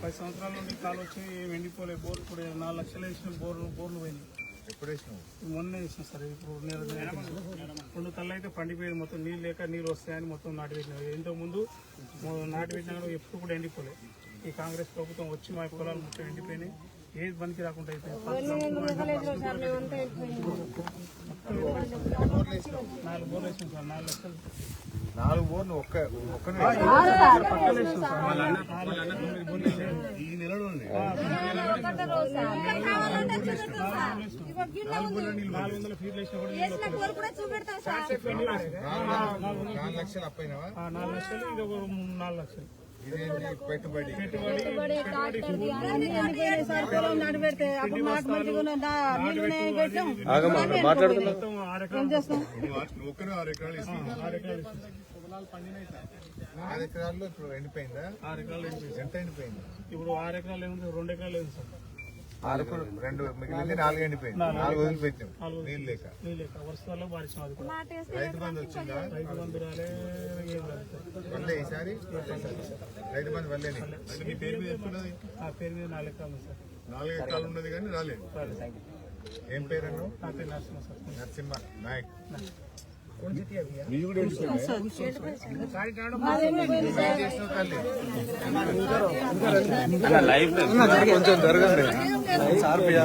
పది సంవత్సరాల నుండి కాలు వచ్చి ఎండిపోలే బోర్లు ఇప్పుడు నాలుగు లక్షలు వేసిన బోర్లు బోర్లు పోయినాయి ఎప్పుడు వేసినావు మొన్న వేసిన సార్ ఇప్పుడు రెండు కళ్ళు అయితే పండిపోయింది మొత్తం నీళ్ళు లేక నీళ్ళు వస్తాయని మొత్తం నాటి పెట్టినారు ఇంతకు ముందు నాటి పెట్టినా ఎప్పుడు కూడా ఎండిపోలే ఈ కాంగ్రెస్ ప్రభుత్వం వచ్చి మా పొలాలు మొత్తం ఎండిపోయినాయి. ఏది పనికి రాకుండా నాలుగు బోర్లు సార్ నాలుగు లక్షలు నాలుగు బోర్లు ఒక్క ఒక్కనే. ఈ నెలలో నాలుగు వందల ఫీట్లు వేసినా కూడా నీళ్ళు నాలుగు నాలుగు లక్షలు అప్పైనవా ఆ, నాలుగు లక్షలు ఇది ఒక మూడు నాలుగు లక్షలు. పెట్టుబడి. మొత్తం ఆరు ఎకరాలు. ఆరు ఎకరాల్లో ఇప్పుడు ఎండిపోయిందా? ఆరు ఎకరాలు ఎండిపోయింది. ఎంత ఎండిపోయింది? ఇప్పుడు ఆరు ఎకరాలు ఏముంది? రెండు ఎకరాలు ఏముంది సార్? ఆరు రెండు మిగిలింది నాలుగు ఎండిపోయింది. నాలుగు వదిలిపెట్టాం. నీళ్ళు లేక. నీళ్ళు లేక. వర్షాల్లో బారిస్తాం అది కూడా. రైతు బంధు వచ్చిందా? వల్లే ఈసారి? రైతు బంధు వల్లేని అంటే మీ పేరు మీద ఆ పేరు మీద నాలుగు ఎకరాలు ఉంది సార్. నాలుగు ఎకరాలు ఉన్నది కానీ రాలేదు. ఏం పేరు అన్నావు? నా పేరు నరసింహ సార్ నరసింహ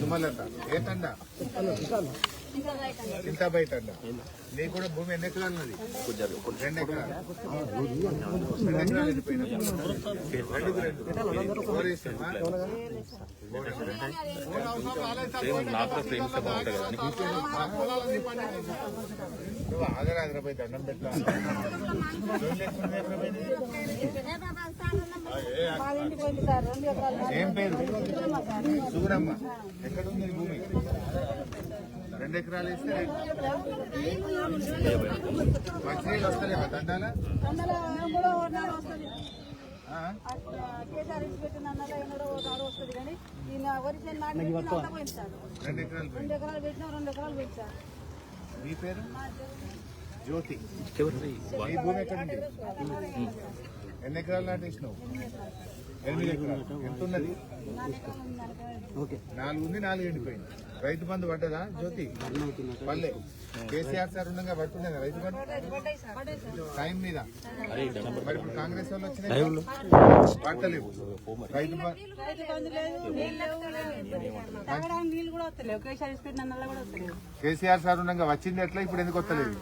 సుమలత ఇంత బయట నీకు కూడా భూమి ఎన్ని ఎకరాలు ఉన్నది? రెండు ఎకరాలు. నువ్వు ఆగరాదు పోయి దండం పెట్టాలి ఏం పేరు? సూరమ్మ ఎక్కడుంది భూమి? రెండు ఎకరాలు ఇస్తే మంచినీళ్ళు వస్తలేవా? దండాల? ఆ? రెండు ఎకరాలు మీ పేరు? జ్యోతి. మీ భూమి ఎక్కడ ఉంది ఎన్ని ఎకరాలు నాటేసినావు? ఎంత ఉన్నది నాలుగు ఉంది నాలుగు ఎండిపోయింది రైతు బంధు పడ్డదా జ్యోతి పల్లె కేసీఆర్ సార్ ఉండగా పడుతుండగా రైతు బంధు టైం మీద మరి ఇప్పుడు కాంగ్రెస్ వాళ్ళు వచ్చినాయి పడతలేవు రైతు కేసీఆర్ సార్ ఉండగా వచ్చింది ఎట్లా ఇప్పుడు ఎందుకు వస్తలేదు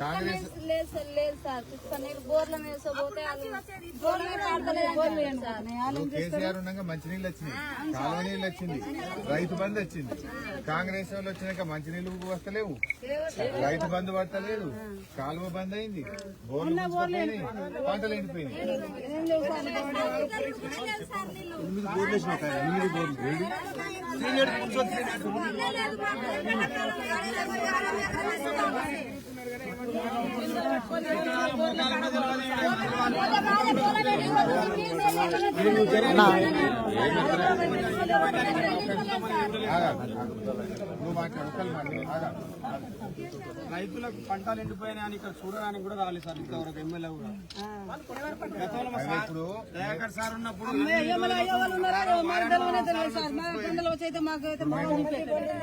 కాంగ్రెస్ కేసీఆర్ ఉండగా మంచినీళ్ళు వచ్చినాయి. కాలువ నీళ్ళు వచ్చింది. రైతు బంధు వచ్చింది. కాంగ్రెస్ వాళ్ళు వచ్చినాక మంచినీళ్ళు వస్తలేవు. రైతు బంధు పడతలేదు కాలువ బంద్ అయింది. బోర్లు పంటలు ఎండిపోయినాయి. ఆగా. రైతులకు పంటలు ఎండిపోయినా అని ఇక్కడ చూడడానికి కూడా రాలేదు సార్ ఇంతవరకు ఎమ్మెల్యే కూడా. ఇప్పుడు దయాకర్ సార్ ఉన్నప్పుడు.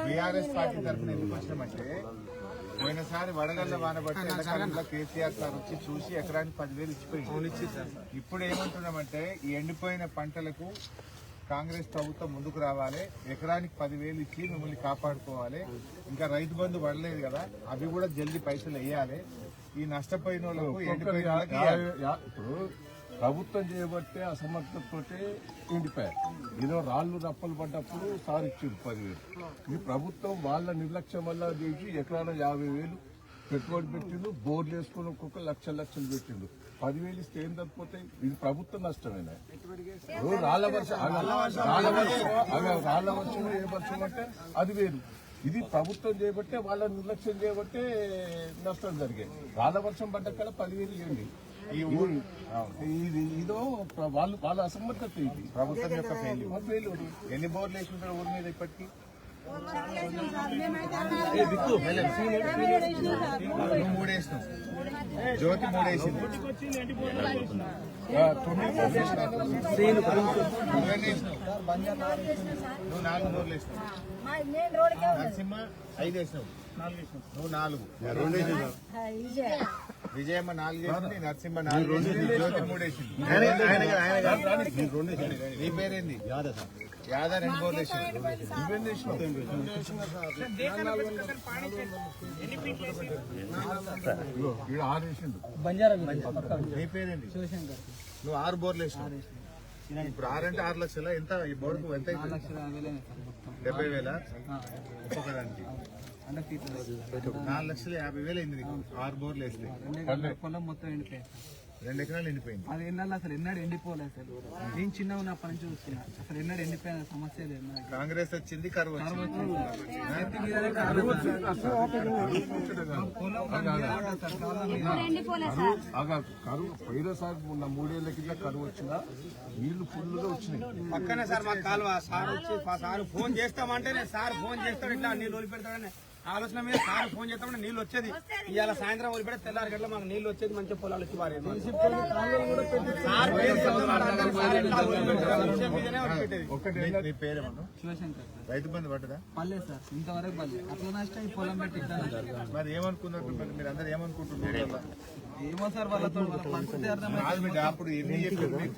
బీఆర్ఎస్ పార్టీ తరఫున ఎందుకు వచ్చినామంటే పోయినసారి వడగళ్ళ వానబట్టి ఎండాకాలంలో కేసీఆర్ సార్ వచ్చి చూసి ఎకరానికి పదివేలు ఇచ్చిపోయింది ఇప్పుడు ఏమంటున్నామంటే ఈ ఎండిపోయిన పంటలకు కాంగ్రెస్ ప్రభుత్వం ముందుకు రావాలి ఎకరానికి పదివేలు ఇచ్చి మిమ్మల్ని కాపాడుకోవాలి. ఇంకా రైతు బంధు పడలేదు కదా అవి కూడా జల్దీ పైసలు వేయాలి. ఈ నష్టపోయిన వాళ్ళకు ఎండిపోయిన వాళ్ళకి ఇప్పుడు ప్రభుత్వం చేయబట్టే అసమర్థతతో ఎండిపోయారు ఏదో రాళ్ళు రప్పలు పడ్డప్పుడు సార్ ఇచ్చింది పదివేలు. ఈ ప్రభుత్వం వాళ్ళ నిర్లక్ష్యం వల్ల చేసి ఎకరాన యాభై వేలు పెట్టుబడి పెట్టిండు బోర్లు వేసుకుని ఒక్కొక్క లక్ష లక్షలు పెట్టిండు. పదివేలు ఇస్తే ఏం తప్పిపోతాయి? ఇది ప్రభుత్వ నష్టమైన? ఇప్పుడు రాళ్ళ వర్షం ఆగ- రాళ్ళ వర్షం రాళ్ళ వర్షం ఏ వర్షం అంటే అది వేరు. ఇది ప్రభుత్వం చేయబట్టే వాళ్ళ నిర్లక్ష్యం చేయబట్టే నష్టం జరిగాయి రాళ్ళ వర్షం పడ్డక్కడ పదివేలు ఇవ్వండి. ఈ ఊరు ఇది ఇదో వాళ్ళు వాళ్ళ అసమర్థత ఇది. ప్రభుత్వం యొక్క ఫెయిల్యూర్. ఎన్ని బోర్లు వేసుకుంటారు ఊరి మీద ఇప్పటికి? నువ్వు మూడు వేసినావు జ్యోతి మూడు నువ్వు నాలుగు బోర్లు వేసినావు. నరసింహ ఐదు వేసినావు. నువ్వు నాలుగు. విజయమ్మ నాలుగు వేసింది నరసింహ నాలుగు వేసింది జ్యోతి మూడు వేసింది. నీ పేరేంది? యాదా రెండు బోర్లు వేసింది? ఈడ ఆరు వేసిండు నీ పేరేంటి నువ్వు ఆరు బోర్లు వేసినావు. ఇప్పుడు ఆరు అంటే ఆరు లక్షల? ఎంత? ఈ బోర్డుకు ఎంత అవుతుంది? డెబ్బై వేల? ఒక్కొక్కదానికి. నాలుగు లక్షల యాభై వేలు అయింది నీకు. ఆరు బోర్లు వేస్తే. పొలం మొత్తం ఎండిపోయింది రెండు ఎకరాలు ఎండిపోయింది. అది ఎన్నాళ్ళు అసలు? ఎన్నడూ ఎండిపోలేదు అసలు? నేను చిన్న ఉన్నప్పటి నుంచి చూస్తున్నా. అసలు ఎన్నడూ ఎండిపోయిన సమస్య లేదు. కాంగ్రెస్ వచ్చింది కరువు వచ్చింది. సార్. సార్ కరువు పోయినసారి ఉన్న మూడేళ్ళ కింద కరువు వచ్చినా నీళ్ళు ఫుల్గా వచ్చినాయి. పక్కనే సార్ మాకు కాలువ. సార్ వచ్చి మా సార్ ఫోన్ చేస్తామంటే సార్ ఫోన్ చేస్తాడు. ఇట్లా నీళ్ళు వదిలిపెడతాడని ఆలోచన మీద సార్ ఫోన్ చేస్తామంటే నీళ్ళు వచ్చేది. ఇవాళ సాయంత్రం వదిలిపెడితే తెల్లారి గట్ల మాకు నీళ్ళు వచ్చేది మంచిగా పొలాలు వచ్చి సార్ రైతు బంధు పడ్డదా? పర్లేదు సార్. ఇంతవరకు పర్లేదు అట్లా నష్టం ఈ పొలం పెట్టి. మరి ఏమనుకున్నారు మరి అందరు ఏమనుకుంటున్నారు? ఏమో సార్ వాళ్ళతో అప్పుడు